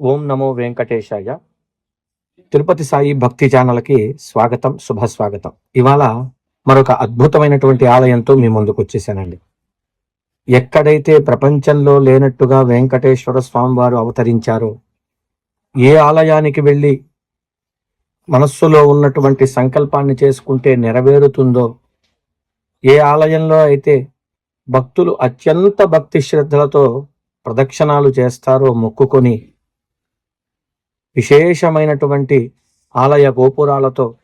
ఓం నమో వెంకటేశాయ. తిరుపతి సాయి భక్తి ఛానల్కి స్వాగతం శుభ స్వాగతం ఇవాళ మరొక అద్భుతమైనటువంటి ఆలయంతో మీ ముందుకు వచ్చేసానండి. ఎక్కడైతే ప్రపంచంలో లేనట్టుగా వెంకటేశ్వర స్వామివారు అవతరించారో ఏ ఆలయానికి వెళ్ళి మనస్సులో ఉన్నటువంటి సంకల్పాన్ని చేసుకుంటే నెరవేరుతుందో ఏ ఆలయంలో అయితే భక్తులు అత్యంత భక్తి శ్రద్ధలతో ప్రదక్షిణాలు చేస్తారో మొక్కుకొని విశేషమైనటువంటి ఆలయ గోపురాలతో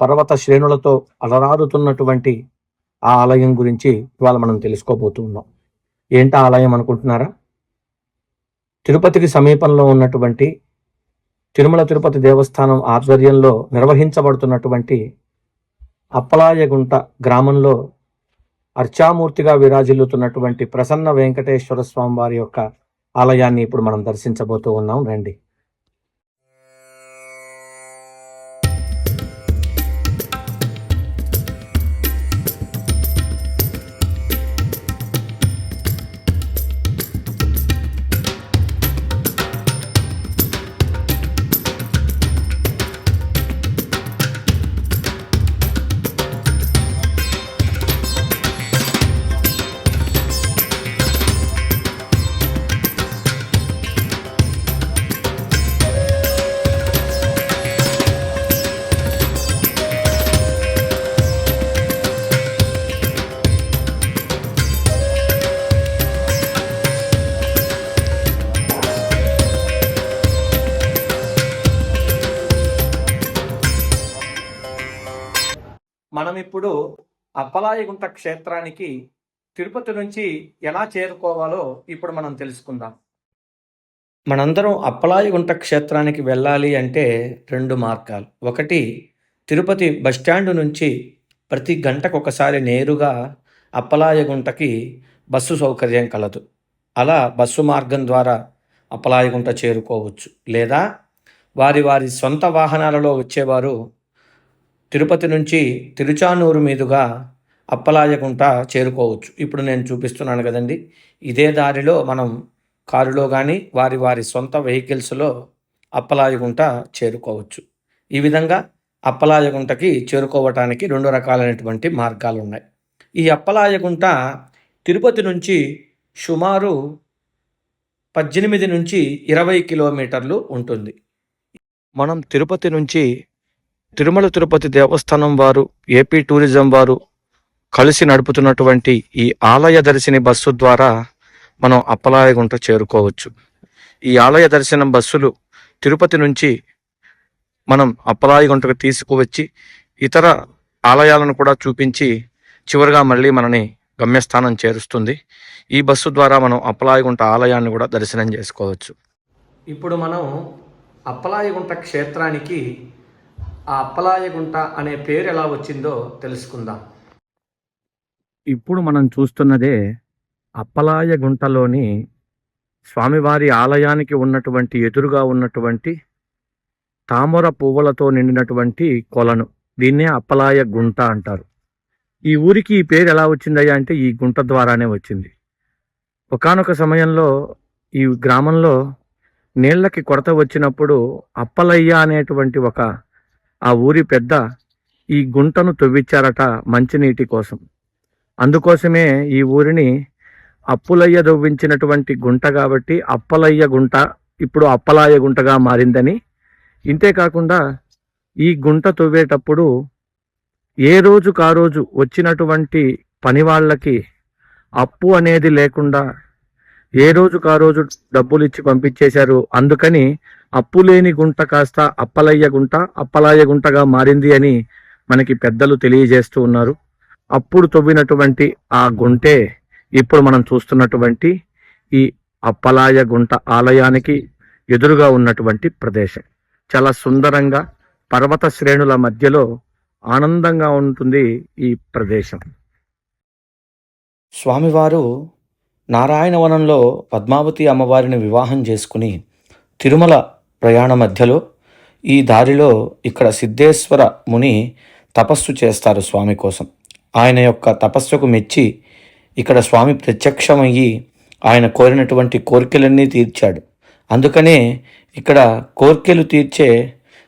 పర్వత శ్రేణులతో అలరారుతున్నటువంటి ఆ ఆలయం గురించి ఇవాళ మనం తెలుసుకోబోతున్నాం. ఏంట ఆలయం అనుకుంటున్నారా? తిరుపతికి సమీపంలో ఉన్నటువంటి తిరుమల తిరుపతి దేవస్థానం ఆధ్వర్యంలో నిర్వహించబడుతున్నటువంటి అప్పలాయగుంట గ్రామంలో అర్చామూర్తిగా విరాజిల్లుతున్నటువంటి ప్రసన్న వెంకటేశ్వర స్వామి వారి యొక్క ఆలయాన్ని ఇప్పుడు మనం దర్శించబోతూ ఉన్నాం. రండి. ఇప్పుడు అప్పలాయగుంట క్షేత్రానికి తిరుపతి నుంచి ఎలా చేరుకోవాలో ఇప్పుడు మనం తెలుసుకుందాం. మనందరం అప్పలాయగుంట క్షేత్రానికి వెళ్ళాలి అంటే రెండు మార్గాలు. ఒకటి తిరుపతి బస్టాండ్ నుంచి ప్రతి గంటకు ఒకసారి నేరుగా అప్పలాయగుంటకి బస్సు సౌకర్యం కలదు. అలా బస్సు మార్గం ద్వారా అప్పలాయగుంట చేరుకోవచ్చు. లేదా వారి వారి సొంత వాహనాలలో వచ్చేవారు తిరుపతి నుంచి తిరుచానూరు మీదుగా అప్పలాయగుంట చేరుకోవచ్చు. ఇప్పుడు నేను చూపిస్తున్నాను కదండి. ఇదే దారిలో మనం కారులో కానీ వారి వారి సొంత వెహికల్స్లో అప్పలాయగుంట చేరుకోవచ్చు. ఈ విధంగా అప్పలాయగుంటకి చేరుకోవటానికి రెండు రకాలైనటువంటి మార్గాలు ఉన్నాయి ఈ అప్పలాయగుంట తిరుపతి నుంచి సుమారు పద్దెనిమిది నుంచి ఇరవై కిలోమీటర్లు ఉంటుంది. మనం తిరుపతి నుంచి తిరుమల తిరుపతి దేవస్థానం వారు ఏపీ టూరిజం వారు కలిసి నడుపుతున్నటువంటి ఈ ఆలయ దర్శిని బస్సు ద్వారా మనం అప్పలాయగుంట చేరుకోవచ్చు. ఈ ఆలయ దర్శనం బస్సులు తిరుపతి నుంచి మనం అప్పలాయగుంటకు తీసుకువచ్చి ఇతర ఆలయాలను కూడా చూపించి చివరిగా మళ్ళీ మనని గమ్యస్థానం చేరుస్తుంది. ఈ బస్సు ద్వారా మనం అప్పలాయగుంట ఆలయాన్ని కూడా దర్శనం చేసుకోవచ్చు. ఇప్పుడు మనం అప్పలాయగుంట క్షేత్రానికి ఆ అప్పలాయగుంట అనే పేరు ఎలా వచ్చిందో తెలుసుకుందాం. ఇప్పుడు మనం చూస్తున్నదే అప్పలాయగుంటలోని స్వామివారి ఆలయానికి ఉన్నటువంటి ఎదురుగా ఉన్నటువంటి తామర పువ్వులతో నిండినటువంటి కొలను. దీన్నే అప్పలాయ గుంట అంటారు. ఈ ఊరికి ఈ పేరు ఎలా వచ్చిందయ్యా అంటే ఈ గుంట ద్వారానే వచ్చింది. ఒకానొక సమయంలో ఈ గ్రామంలో నీళ్ళకి కొరత వచ్చినప్పుడు అప్పలయ్య అనేటువంటి ఒక ఆ ఊరి పెద్ద ఈ గుంటను తవ్విచ్చారట మంచినీటి కోసం. అందుకోసమే ఈ ఊరిని అప్పులయ్య దొవ్వించినటువంటి గుంట కాబట్టి అప్పలయ్య గుంట ఇప్పుడు అప్పలాయ గుంటగా మారిందని. ఇంతే కాకుండా ఈ గుంట తవ్వేటప్పుడు ఏ రోజు కా రోజు వచ్చినటువంటి పని వాళ్ళకి అప్పు అనేది లేకుండా ఏ రోజుకు ఆ రోజు డబ్బులు ఇచ్చి పంపించేశారు? అందుకని అప్పు లేని గుంట కాస్త అప్పలయ్య గుంట అప్పలాయ గుంటగా మారింది అని మనకి పెద్దలు తెలియజేస్తూ ఉన్నారు. అప్పుడు తవ్వినటువంటి ఆ గుంటే ఇప్పుడు మనం చూస్తున్నటువంటి ఈ అప్పలాయ గుంట ఆలయానికి ఎదురుగా ఉన్నటువంటి ప్రదేశం. చాలా సుందరంగా పర్వత శ్రేణుల మధ్యలో ఆనందంగా ఉంటుంది ఈ ప్రదేశం. స్వామివారు నారాయణవనంలో పద్మావతి అమ్మవారిని వివాహం చేసుకుని తిరుమల ప్రయాణ మధ్యలో ఈ దారిలో ఇక్కడ సిద్ధేశ్వర ముని తపస్సు చేస్తారు స్వామి కోసం. ఆయన యొక్క తపస్సుకు మెచ్చి ఇక్కడ స్వామి ప్రత్యక్షమయ్యి ఆయన కోరినటువంటి కోరికలన్నీ తీర్చాడు. అందుకనే ఇక్కడ కోర్కెలు తీర్చే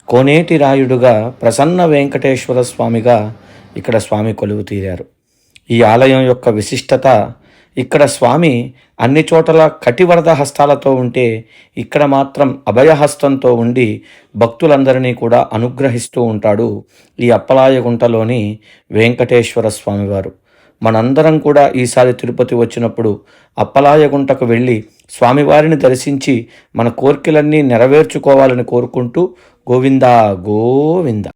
కోనేటి రాయుడుగా ప్రసన్న వెంకటేశ్వర స్వామిగా ఇక్కడ స్వామి కొలువు తీరారు. ఈ ఆలయం యొక్క విశిష్టత ఇక్కడ స్వామి అన్ని చోట్ల కటివరద హస్తాలతో ఉంటే ఇక్కడ మాత్రం అభయహస్తంతో ఉండి భక్తులందరినీ కూడా అనుగ్రహిస్తూ ఉంటాడు ఈ అప్పలాయగుంటలోని వెంకటేశ్వర స్వామివారు. మనందరం కూడా ఈసారి తిరుపతి వచ్చినప్పుడు అప్పలాయగుంటకు వెళ్ళి స్వామివారిని దర్శించి మన కోరికలన్నీ నెరవేర్చుకోవాలని కోరుకుంటూ గోవిందా గోవింద.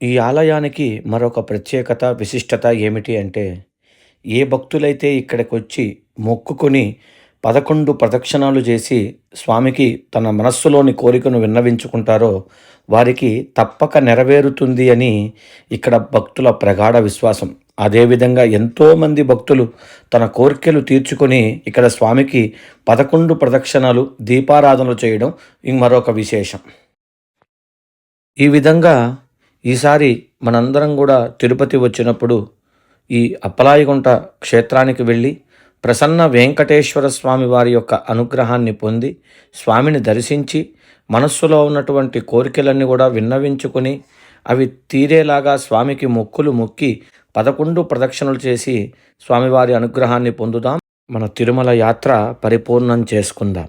ఈ ఆలయానికి మరొక ప్రత్యేకత విశిష్టత ఏమిటి అంటే ఏ భక్తులైతే ఇక్కడికి వచ్చి మొక్కుకొని పదకొండు ప్రదక్షిణాలు చేసి స్వామికి తన మనస్సులోని కోరికను విన్నవించుకుంటారో వారికి తప్పక నెరవేరుతుంది అని ఇక్కడ భక్తుల ప్రగాఢ విశ్వాసం. అదేవిధంగా ఎంతోమంది భక్తులు తన కోరికలు తీర్చుకొని ఇక్కడ స్వామికి పదకొండు ప్రదక్షిణాలు దీపారాధనలు చేయడం మరొక విశేషం. ఈ విధంగా ఈసారి మనందరం కూడా తిరుపతి వచ్చినప్పుడు ఈ అప్పలాయిగుంట క్షేత్రానికి వెళ్ళి ప్రసన్న వెంకటేశ్వర స్వామి వారి యొక్క అనుగ్రహాన్ని పొంది స్వామిని దర్శించి మనస్సులో ఉన్నటువంటి కోరికలన్నీ కూడా విన్నవించుకొని అవి తీరేలాగా స్వామికి మొక్కులు మొక్కి పదకొండు ప్రదక్షిణలు చేసి స్వామివారి అనుగ్రహాన్ని పొందుదాం. మన తిరుమల యాత్ర పరిపూర్ణం చేసుకుందాం.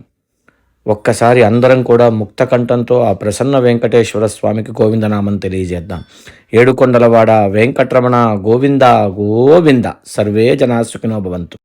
ఒక్కసారి అందరం కూడా ముక్త కంఠంతో ఆ ప్రసన్న వెంకటేశ్వర స్వామికి గోవిందనామం తెలియజేద్దాం. ఏడుకొండలవాడ వెంకటరమణ గోవింద గోవింద సర్వే జనాసుకినో భవంతు.